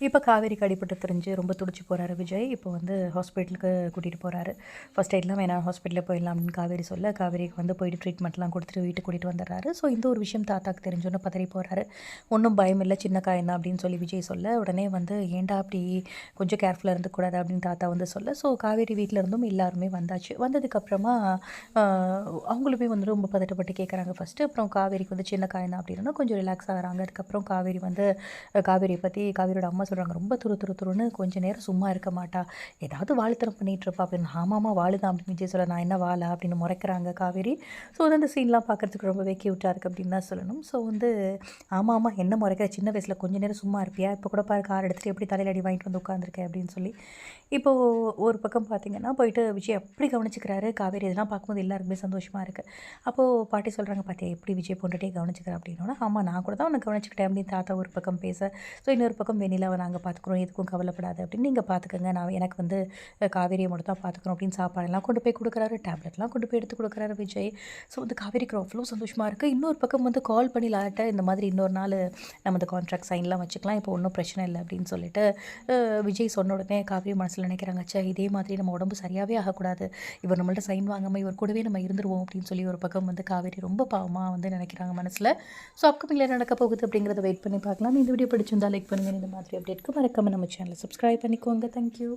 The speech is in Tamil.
இப்போ காவேரிக்கு அடிபட்டு தெரிஞ்சு ரொம்ப துடிச்சு போகிறாரு விஜய். இப்போ வந்து ஹாஸ்பிட்டலுக்கு கூட்டிகிட்டு போகிறாரு ஃபஸ்ட் எய்ட்லாம் வேணாம் ஹாஸ்பிட்டலில் போயிடலாம் அப்படின்னு காவேரி சொல்ல காவேரிக்கு வந்து போயிட்டு ட்ரீட்மெண்ட்லாம் கொடுத்துட்டு வீட்டுக்கு கூட்டிகிட்டு வந்துடுறாரு. ஸோ இந்த ஒரு விஷயம் தாத்தாக்கு தெரிஞ்சோன்னு பதறி போகிறாரு ஒன்றும் பயம் இல்லை சின்ன காயம் தான் அப்படின்னு சொல்லி விஜய் சொல்ல உடனே வந்து ஏன்டா அப்படி கொஞ்சம் கேர்ஃபுல்லாக இருந்துக்கூடாது அப்படின்னு தாத்தா வந்து சொல்ல. ஸோ காவேரி வீட்டில் இருந்தும் எல்லாருமே வந்தாச்சு. வந்ததுக்கப்புறமா அவங்களுமே வந்து ரொம்ப பதட்டப்பட்டு கேட்குறாங்க ஃபஸ்ட்டு அப்புறம் காவேரிக்கு வந்து சின்ன காயம் தான் அப்படின்னா கொஞ்சம் ரிலாக்ஸ் ஆகிறாங்க அதுக்கப்புறம் காவேரி வந்து காவேரியை பற்றி காவேரியோட அம்மா சொல்கிறாங்க ரொம்ப துரு துரு துருன்னு கொஞ்சம் நேரம் சும்மா இருக்க மாட்டா. ஏதாவது வாழுத்தனம் பண்ணிகிட்டு இருப்பா அப்படின்னு ஆமாம்மா வாழுதான் அப்படின்னு விஜய் சொல்ல நான் என்ன வாழா? அப்படின்னு முறைக்கிறாங்க காவேரி. ஸோ வந்து அந்த சீன்லாம் பார்க்குறதுக்கு ரொம்பவே க்யூட்டாக இருக்குது அப்படின்னு தான் சொல்லணும். ஸோ வந்து ஆமாம் ஆமாம் என்ன முறைக்கிற? சின்ன வயசில் கொஞ்சம் நேரம் சும்மா இருப்பியா? இப்போ கூட பாரு கார் எடுத்துகிட்டு எப்படி தலையில் அடி வாங்கிட்டு வந்து உட்காந்துருக்கேன் அப்படின்னு சொல்லி. இப்போது ஒரு பக்கம் பார்த்திங்கன்னா போயிட்டு விஜய் எப்படி கவனிச்சிக்கிறாரு. காவேரி இதெல்லாம் பார்க்கும்போது எல்லாருக்குமே சந்தோஷமாக இருக்குது அப்போது பாட்டி சொல்கிறாங்க பார்த்தியா எப்படி விஜய் பொண்டுட்டே கவனிச்சிக்கிறேன் அப்படின்னா. ஆமாம் நான் கூட தான் உன்னை கவனிச்சிக்கிட்டேன் அப்படின்னு தாத்தா ஒரு பக்கம் பேச. ஸோ இன்னொரு பக்கம் வெண்ணிலா நாங்கள் பார்த்துக்குறோம் எதுக்கும் கவலைப்படாது அப்படின்னு நீங்கள் பார்த்துக்கோங்க நான் எனக்கு வந்து காவேரியை மட்டும் தான் பார்த்துக்கணும் அப்படின்னு சாப்பாடெல்லாம் கொண்டு போய் கொடுக்குறாரு. டேப்லெட்லாம் கொண்டு போய் எடுத்து கொடுக்குறாரு விஜய். ஸோ வந்து காவேரிக்கு அவ்வளோ சந்தோஷமாக இருக்குது இன்னொரு பக்கம் வந்து கால் பண்ணி லாட்ட இந்த மாதிரி இன்னொரு நாள் நம்ம இந்த கான்ட்ராக்ட் சைன்லாம் வச்சுக்கலாம். இப்போ ஒன்றும் பிரச்சனை இல்லை அப்படின்னு சொல்லிட்டு விஜய் சொன்ன உடனே காவேரி மனசில் நினைக்கிறாங்க சே இதே மாதிரி நம்ம உடம்பு சரியாகவே ஆகக்கூடாது. இவர் நம்மள்ட்ட சைன் வாங்காமல் இவர் கூடவே நம்ம இருந்துருவோம். அப்படின்னு சொல்லி ஒரு பக்கம் வந்து காவேரி ரொம்ப பாவமாக வந்து நினைக்கிறாங்க மனசில். ஸோ அப்கமிங்கில் நடக்க போகுது அப்படிங்கிறத வெயிட் பண்ணி பார்க்கலாம். இந்த வீடியோ பிடிச்சிருந்தா லைக் பண்ணுங்கள் இந்த மாதிரி அப்டேட்க்கு மறக்காமல் நம்ம சேனலை சப்ஸ்கிரைப் பண்ணிக்கோங்க. தேங்க்யூ